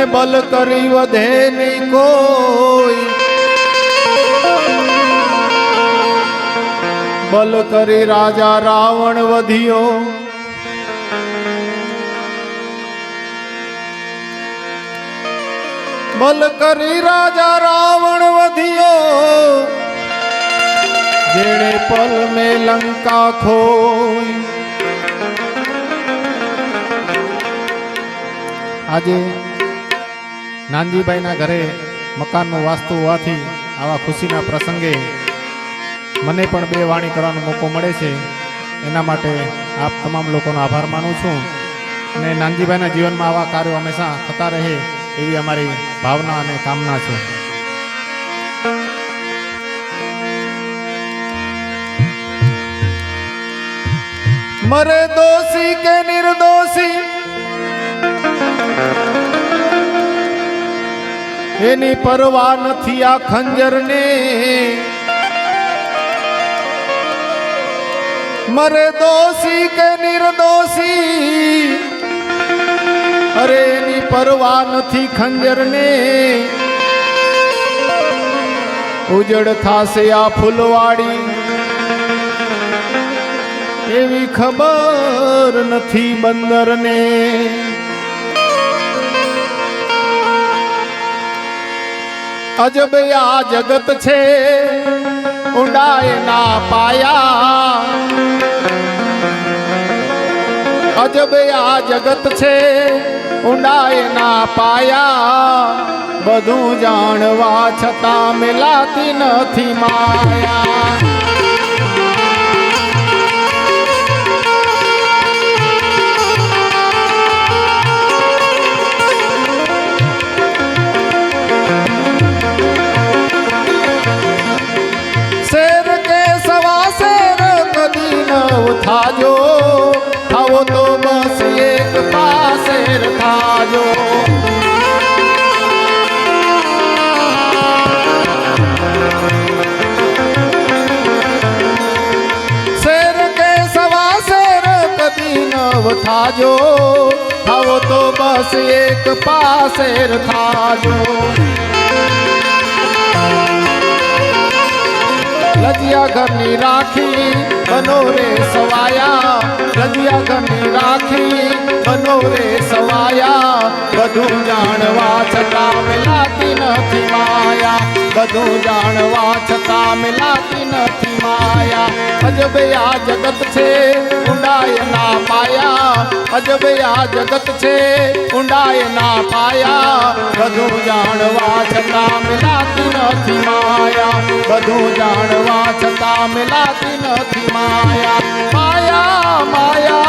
અને બલ કરી વધે નહીં કોઈ બલ કરી રાજા રાવણ વધ્યો બલ કરી રાજા રાવણ વધ્યો જેણે પલ મે લંકા ખોઈ આજે નાનજીભાઈના ઘરે મકાનનું વાસ્તુ હોવાથી આવા ખુશીના પ્રસંગે મને પણ બે વાણી કરવાનો મોકો મળે છે. એના માટે આપ તમામ લોકોનો આભાર માનું છું. અને નાનજીભાઈના જીવનમાં આવા કાર્યો હંમેશા થતા રહે એવી અમારી ભાવના અને કામના છે. મરે દોષી કે નિર્દોષી એની પરવા નથી આ ખંજરને. મરે દોષી કે નિર્દોષી? અરે એની પરવા નથી ખંજરને. ઉજળ થાશે આ ફૂલવાડી. એવી ખબર નથી બંદરને. અજબ આ જગત છે ઊંડાય ના પાયા. અજબ આ જગત છે ઊંડાય ના પાયા. બધું જાણવા છતાં મિલાતી નથી માયા. થાજો. થાવો તો બસ એક પાસે થાજો. શેર કે સવા શેર કદી નવ થાજો. થાવો તો બસ એક પાસે થાજો. લજિયા ઘરની રાખી બનો રે સવાયા લજિયા ઘરની રાખી બનો રે સવાયા બધું જાણવા છતાં મિલાતી નથી માયા બધું જાણવા છતાં મિલાતી નથી માયા અજબ આ જગત છે ઊંડાય ના પાયા અજબ આ જગત છે ઊંડાય ના પાયા બધું જાણવા છતાં મિલાતી નથી માયા બધું જાણવા છતાં મિલાતી નથી માયા માયા માયા માયા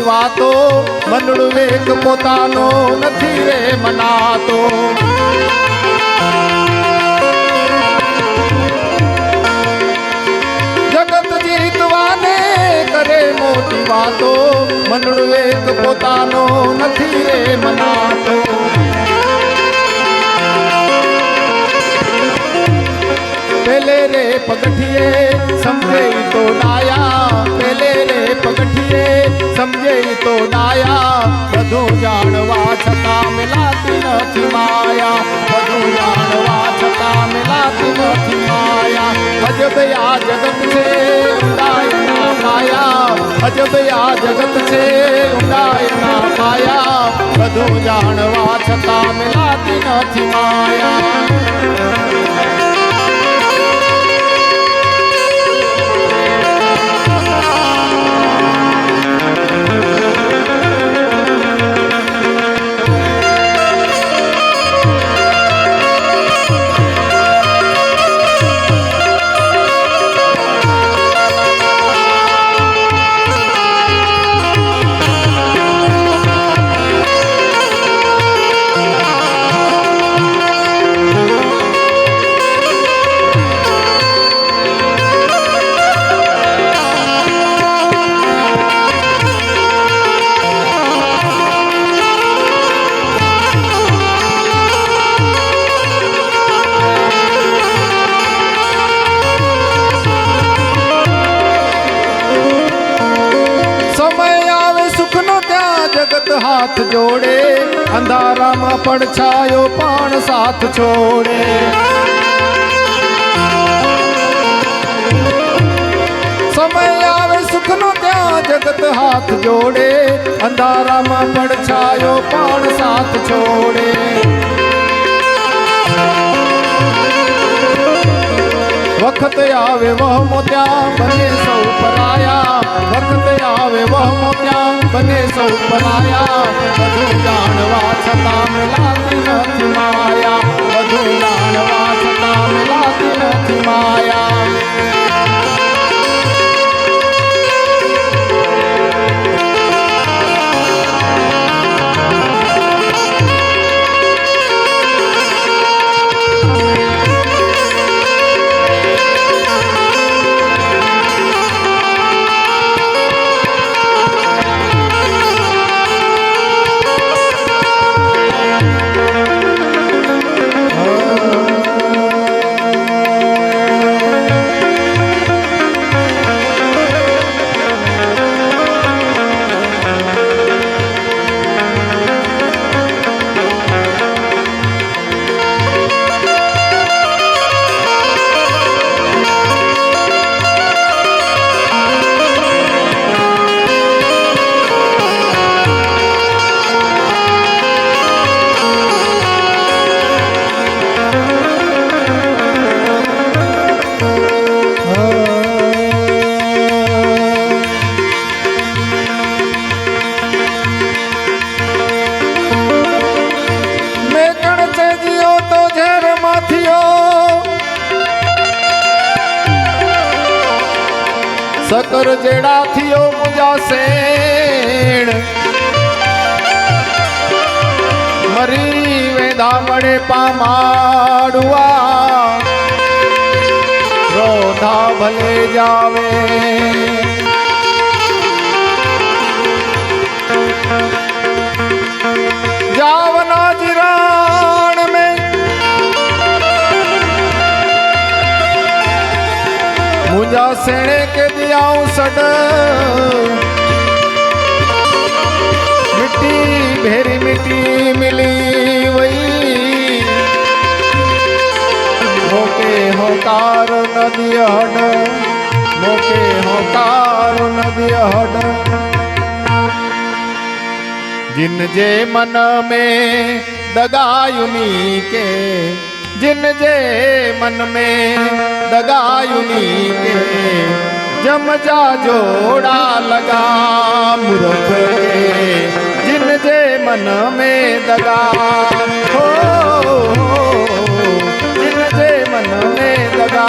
મોટી વાતો મનડું વેગ પોતાનો નથી રે મનાતો જગત જીતવાને કરે મોટી વાતો મનડું વેગ પોતાનો નથી રે મનાતો પેલે રે પગઠીએ સમજે ઈ તો ડાયા અજબ આ જગત છે ઊંડાયના માયા અજબ આ જગત છે ઊંડાયના માયા બધું જાણવા છતાં મિલાતી નથી માયા પડછાયો પણ સાથ છોડે. સમય આવે સુખનો ત્યાં જગત હાથ જોડે. અંધારામાં પડછાયો પણ સાથ છોડે. વખત આવે વહમો ત્યાં બને સૌ આવે વહમો ત્યાં બને સૌ પરાયા બધું જાણવા છતાં મેલાતી નથી માયા. બધું જાણવા છતાં મેલાતી નથી માયા. સકર જેડા થયો મુજા સેણ મરી વેદા મળે પામાડુઆ. રોધા ભલે જાવે. मुझा सेणे के दियाऊं सड मिट्टी भेरी मिट्टी मिली वही मोके होकार नदी हड मोके होकार नदी हड जिन जे मन में दगायुनी के जिन जे मन में दगायुनी के जम जा जोड़ा लगा मूर्ख के जिन जे मन में दगा हो जिन जे मन में दगा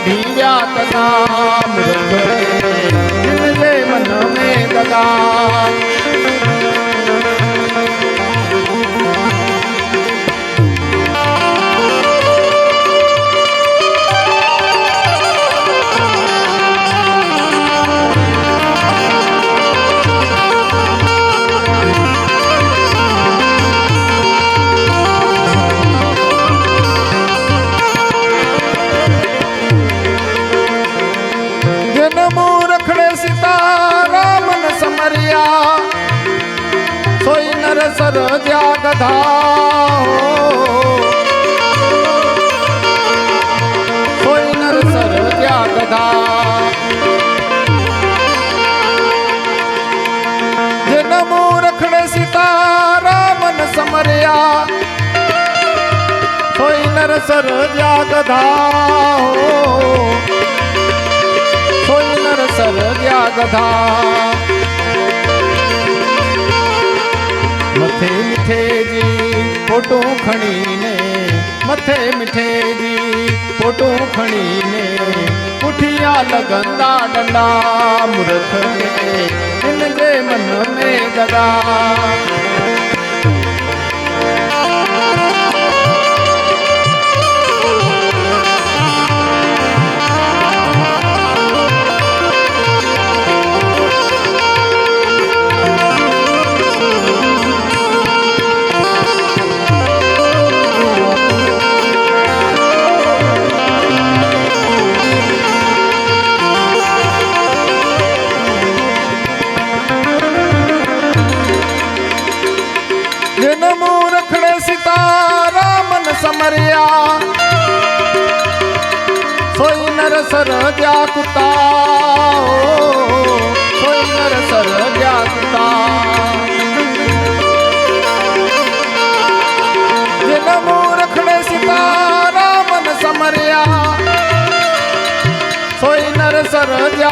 અખિયો કઢી વ્યા તના મૃગ જિંદગે મન ન સોઈ નર સરજ્યા ગધા સોઈ નર સરજ્યા ગધા જન્મો રખડે સીતારામ ન સમર્યા. સોય નર સરજ્યા ગધા સોઈ નર સરજ્યા मथे मिठे जी, फ़ोटो खड़ी ने। मथे मिठे जी, फ़ोटो खड़ी ने। पुठिया लगंदा डंडा मूर्ख में इन मन में गदा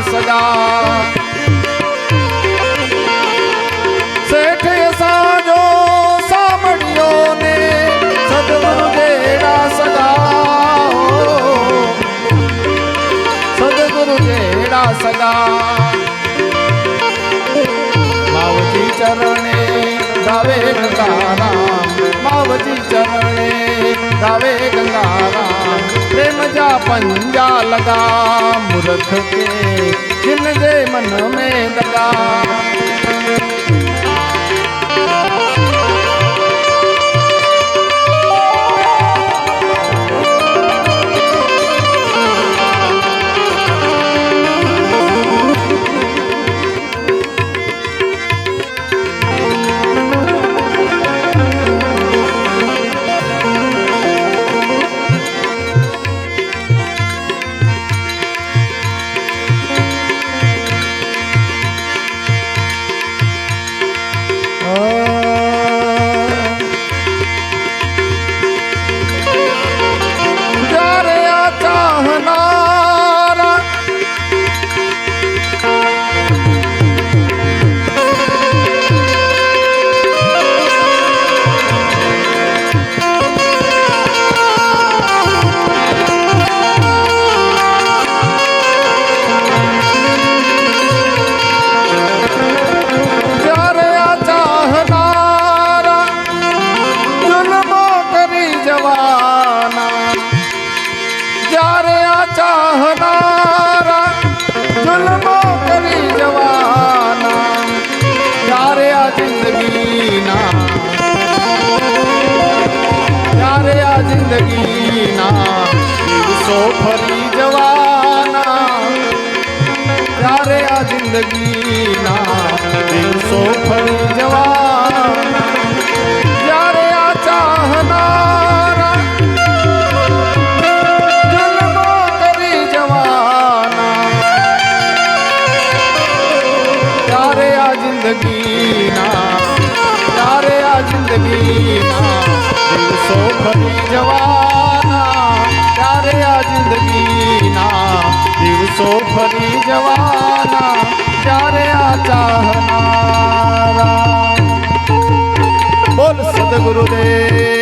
સદા જા પંજા જ્યારે આ ચાહનારા, જુલમો કરી જવાના. ત્યારે આ જિંદગીના. ત્યારે આ જિંદગીના. દિવસો ફરી જવાના. ત્યારે આ જિંદગીના. દિવસો ફરી જવાના ત્યારે આ જિંદગીના દિવસો ફરી જવાના ત્યારે આ ચાહનારા બોલ સદગુરુદેવ